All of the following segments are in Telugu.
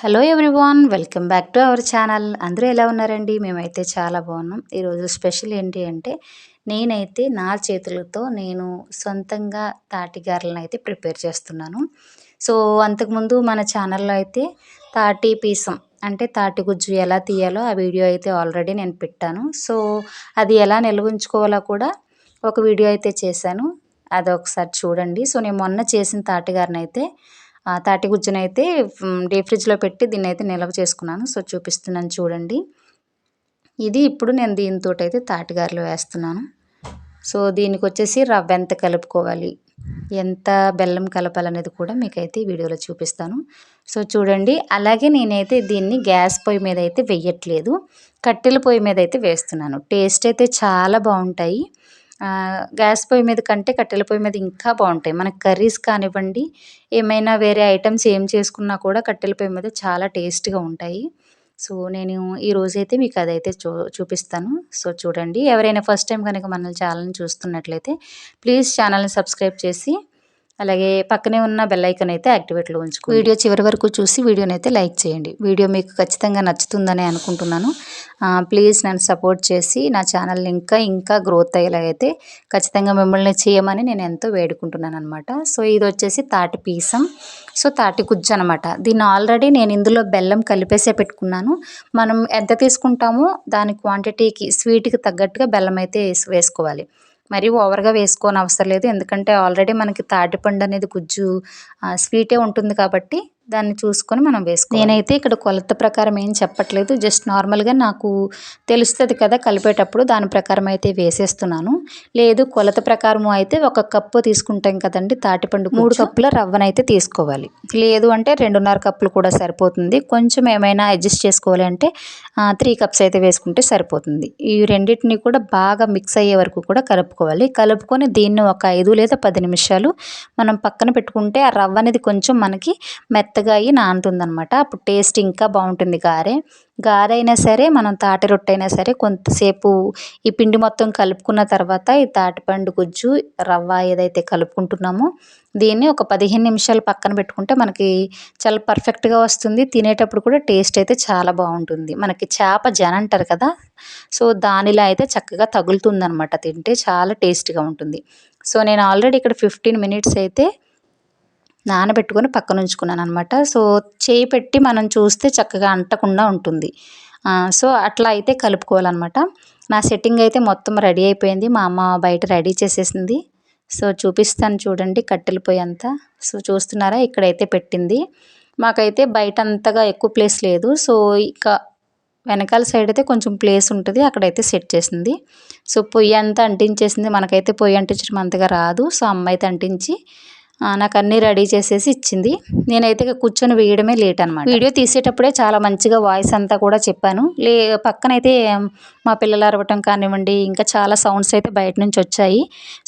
Hello everyone welcome back to our channel అందరూ ఎలా ఉన్నారండి? మేమైతే చాలా బాగున్నాం. ఈరోజు స్పెషల్ ఏంటి అంటే నేనైతే నా చేతులతో నేను సొంతంగా తాటిగారలను అయితే ప్రిపేర్ చేస్తున్నాను. సో అంతకుముందు మన ఛానల్లో అయితే తాటి పీసం అంటే తాటి గుజ్జు ఎలా తీయాలో ఆ వీడియో అయితే ఆల్రెడీ నేను పెట్టాను. సో అది ఎలా నిల్వ ఉంచుకోవాలో కూడా ఒక వీడియో అయితే చేశాను. అది ఒకసారి చూడండి. సో నేను మొన్న చేసిన తాటిగారిని అయితే తాటి గుజ్జును అయితే డీప్ ఫ్రిడ్జ్లో పెట్టి దీన్ని అయితే నిల్వ చేసుకున్నాను. సో చూపిస్తున్నాను చూడండి. ఇది ఇప్పుడు నేను దీనితో అయితే తాటిగారులు వేస్తున్నాను. సో దీనికి వచ్చేసి రవ్వ ఎంత కలుపుకోవాలి ఎంత బెల్లం కలపాలనేది కూడా మీకైతే వీడియోలో చూపిస్తాను. సో చూడండి. అలాగే నేనైతే దీన్ని గ్యాస్ పొయ్యి మీద అయితే వెయ్యట్లేదు కట్టెల పొయ్యి మీద అయితే వేస్తున్నాను. టేస్ట్ అయితే చాలా బాగుంటాయి. గ్యాస్ పొయ్యి మీద కంటే కట్టెల పొయ్యి మీద ఇంకా బాగుంటాయి. మనకి కర్రీస్ కానివ్వండి ఏమైనా వేరే ఐటమ్స్ ఏం చేసుకున్నా కూడా కట్టెల పొయ్యి మీద చాలా టేస్ట్గా ఉంటాయి. సో నేను ఈ రోజైతే మీకు అదైతే చూ చూపిస్తాను. సో చూడండి. ఎవరైనా ఫస్ట్ టైం కనుక మనల్ని ఛానల్ని చూస్తున్నట్లయితే ప్లీజ్ ఛానల్ని సబ్స్క్రైబ్ చేసి అలాగే పక్కనే ఉన్న బెల్ ఐకన్ అయితే యాక్టివేట్లో ఉంచుకో వీడియో చివరి వరకు చూసి వీడియోని అయితే లైక్ చేయండి. వీడియో మీకు ఖచ్చితంగా నచ్చుతుందని అనుకుంటున్నాను. ప్లీజ్ నన్ను సపోర్ట్ చేసి నా ఛానల్ ఇంకా ఇంకా గ్రోత్ అయ్యేలాగైతే ఖచ్చితంగా మిమ్మల్ని చేయమని నేను ఎంతో వేడుకుంటున్నాను అనమాట సో ఇది వచ్చేసి తాటి పీసం. సో తాటి గుజ్జు అనమాట దీన్ని ఆల్రెడీ నేను ఇందులో బెల్లం కలిపేసే పెట్టుకున్నాను. మనం ఎంత తీసుకుంటామో దాని క్వాంటిటీకి స్వీట్కి తగ్గట్టుగా బెల్లం అయితే వేసుకోవాలి. మరీ ఓవర్గా వేసుకోని అవసరం లేదు. ఎందుకంటే ఆల్రెడీ మనకి తాటిపండు అనేది గుజ్జు స్వీటే ఉంటుంది కాబట్టి దాన్ని చూసుకొని మనం వేసుకో నేనైతే ఇక్కడ కొలత ప్రకారం ఏం చెప్పట్లేదు. జస్ట్ నార్మల్గా నాకు తెలుస్తుంది కదా కలిపేటప్పుడు దాని ప్రకారం అయితే వేసేస్తున్నాను. లేదు కొలత ప్రకారం అయితే ఒక కప్పు తీసుకుంటాం కదండి తాటిపండు మూడు కప్పుల రవ్వనైతే తీసుకోవాలి. లేదు అంటే రెండున్నర కప్పులు కూడా సరిపోతుంది. కొంచెం ఏమైనా అడ్జస్ట్ చేసుకోవాలి అంటే త్రీ కప్స్ అయితే వేసుకుంటే సరిపోతుంది. ఈ రెండింటిని కూడా బాగా మిక్స్ అయ్యే వరకు కూడా కలుపుకోవాలి. కలుపుకొని దీన్ని ఒక ఐదు లేదా పది నిమిషాలు మనం పక్కన పెట్టుకుంటే ఆ రవ్వ అనేది కొంచెం మనకి మెత్త మెత్తగా అయ్యి నానుతుందనమాట అప్పుడు టేస్ట్ ఇంకా బాగుంటుంది గారె. గారె అయినా సరే మనం తాటి రొట్టె అయినా సరే కొంతసేపు ఈ పిండి మొత్తం కలుపుకున్న తర్వాత ఈ తాటిపండు గుజ్జు రవ్వ ఏదైతే కలుపుకుంటున్నామో దీన్ని ఒక పదిహేను నిమిషాలు పక్కన పెట్టుకుంటే మనకి చాలా పర్ఫెక్ట్గా వస్తుంది. తినేటప్పుడు కూడా టేస్ట్ అయితే చాలా బాగుంటుంది. మనకి చేప జన అంటారు కదా సో దానిలో అయితే చక్కగా తగులుతుందనమాట తింటే చాలా టేస్ట్గా ఉంటుంది. సో నేను ఆల్రెడీ ఇక్కడ ఫిఫ్టీన్ మినిట్స్ అయితే నానబెట్టుకొని పక్కన ఉంచుకున్నాను అనమాట సో చేయి పెట్టి మనం చూస్తే చక్కగా అంటకుండా ఉంటుంది. సో అట్లా అయితే కలుపుకోవాలన్నమాట. నా సెట్టింగ్ అయితే మొత్తం రెడీ అయిపోయింది. మా అమ్మ బయట రెడీ చేసేసింది. సో చూపిస్తాను చూడండి కట్టెల పొయ్యి అంతా. సో చూస్తున్నారా? ఇక్కడైతే పెట్టింది. మాకైతే బయట అంతగా ఎక్కువ ప్లేస్ లేదు. సో ఇక వెనకాల సైడ్ అయితే కొంచెం ప్లేస్ ఉంటుంది. అక్కడైతే సెట్ చేసింది. సో పొయ్యి అంతా అంటించేసింది. మనకైతే పొయ్యి అంటించడం అంతగా రాదు. సో అమ్మ అయితే అంటించి నాకు అన్నీ రెడీ చేసేసి ఇచ్చింది. నేనైతే కూర్చొని వేయడమే లేట్ అనమాట వీడియో తీసేటప్పుడే చాలా మంచిగా వాయిస్ అంతా కూడా చెప్పాను. లే పక్కనైతే మా పిల్లలు అరవటం కానివ్వండి ఇంకా చాలా సౌండ్స్ అయితే బయట నుంచి వచ్చాయి.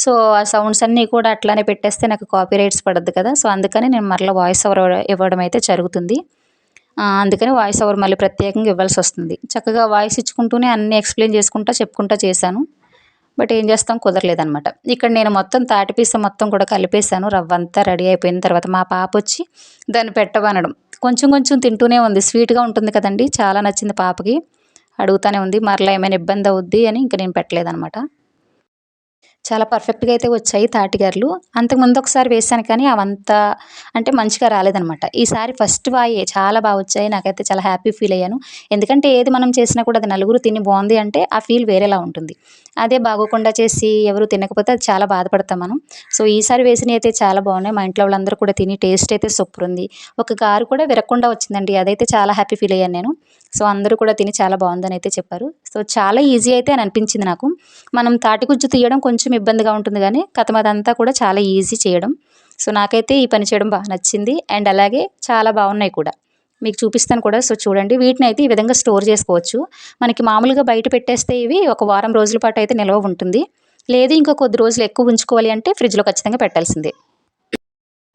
సో ఆ సౌండ్స్ అన్నీ కూడా అట్లానే పెట్టేస్తే నాకు కాపీ రైట్స్ పడద్దు కదా. సో అందుకని నేను మరలా వాయిస్ ఓవర్ ఇవ్వడం అయితే జరుగుతుంది. అందుకని వాయిస్ ఓవర్ మళ్ళీ ప్రత్యేకంగా ఇవ్వాల్సి వస్తుంది. చక్కగా వాయిస్ ఇచ్చుకుంటూనే అన్నీ ఎక్స్ప్లెయిన్ చేసుకుంటా చెప్పుకుంటా చేశాను. బట్ ఏం చేస్తాం? కుదరలేదనమాట. ఇక్కడ నేను మొత్తం తాటిపీస మొత్తం కూడా కలిపేశాను. రవ్వ అంతా రెడీ అయిపోయిన తర్వాత మా పాప వచ్చి దాన్ని పెట్టవనడం కొంచెం కొంచెం తింటూనే ఉంది. స్వీట్గా ఉంటుంది కదండి. చాలా నచ్చింది పాపకి. అడుగుతూనే ఉంది. మరలా ఏమైనా ఇబ్బంది అవుద్ది అని ఇంకా నేను పెట్టలేదనమాట. చాలా పర్ఫెక్ట్గా అయితే వచ్చాయి తాటిగారులు. అంతకుముందు ఒకసారి వేసాను కానీ అవంతా అంటే మంచిగా రాలేదనమాట. ఈసారి ఫస్ట్ వాయే చాలా బాగా వచ్చాయి. నాకైతే చాలా హ్యాపీ ఫీల్ అయ్యాను. ఎందుకంటే ఏది మనం చేసినా కూడా అది నలుగురు తిని బాగుంది అంటే ఆ ఫీల్ వేరేలా ఉంటుంది. అదే బాగోకుండా చేసి ఎవరు తినకపోతే అది చాలా బాధపడతాం మనం. సో ఈసారి వేసినవి అయితే చాలా బాగున్నాయి. మా ఇంట్లో వాళ్ళందరూ కూడా తిని టేస్ట్ అయితే సూపర్ ఉంది. ఒక గారు కూడా విరగకుండా వచ్చిందండి. అదైతే చాలా హ్యాపీ ఫీల్ అయ్యాను నేను. సో అందరూ కూడా తిని చాలా బాగుందని అయితే చెప్పారు. సో చాలా ఈజీ అయితే అని అనిపించింది నాకు. మనం తాటిగుజ్జు తీయడం కొంచెం ఇబ్బందిగా ఉంటుంది కానీ కథం అదంతా కూడా చాలా ఈజీ చేయడం. సో నాకైతే ఈ పని చేయడం బాగా నచ్చింది. అండ్ అలాగే చాలా బాగున్నాయి కూడా. మీకు చూపిస్తాను కూడా. సో చూడండి. వీటిని అయితే ఈ విధంగా స్టోర్ చేసుకోవచ్చు. మనకి మామూలుగా బయట పెట్టేస్తే ఇవి ఒక వారం రోజుల పాటు అయితే నిల్వ ఉంటుంది. లేదు ఇంకా కొద్ది రోజులు ఎక్కువ ఉంచుకోవాలి అంటే ఫ్రిడ్జ్లో ఖచ్చితంగా పెట్టాల్సిందే.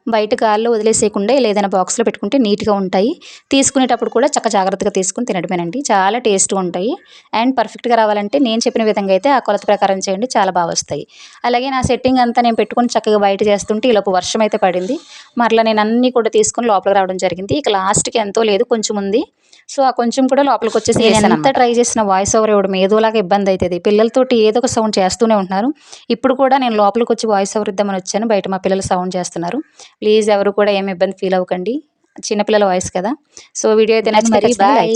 బయట గాల్లో వదిలేసేయకుండా ఇలా ఏదైనా బాక్స్లో పెట్టుకుంటే నీట్గా ఉంటాయి. తీసుకునేటప్పుడు కూడా చక్క జాగ్రత్తగా తీసుకుని తినడమేనండి. చాలా టేస్ట్గా ఉంటాయి. అండ్ పర్ఫెక్ట్గా రావాలంటే నేను చెప్పిన విధంగా అయితే ఆ కొలత ప్రకారం చేయండి. చాలా బాగా వస్తాయి. అలాగే నా సెట్టింగ్ అంతా నేను పెట్టుకుని చక్కగా బయట చేస్తుంటే ఈలోపు వర్షం అయితే పడింది. మరలా నేను అన్నీ కూడా తీసుకుని లోపలికి రావడం జరిగింది. ఇక లాస్ట్కి ఎంతో లేదు కొంచెం ఉంది. సో ఆ కొంచెం కూడా లోపలికి వచ్చేసి ఎంత ట్రై చేసిన వాయిస్ ఓవర్ ఇవ్వడం ఏదోలాగా ఇబ్బంది అవుతుంది పిల్లలతోటి ఏదో ఒక సౌండ్ చేస్తూనే ఉంటున్నారు. ఇప్పుడు కూడా నేను లోపలికి వచ్చి వాయిస్ ఓవర్ ఇద్దామని వచ్చాను. బయట మా పిల్లలు సౌండ్ చేస్తున్నారు. ప్లీజ్ ఎవరు కూడా ఏమి ఇబ్బంది ఫీల్ అవ్వకండి చిన్నపిల్లల వాయిస్ కదా సో వీడియో అయితే bye. like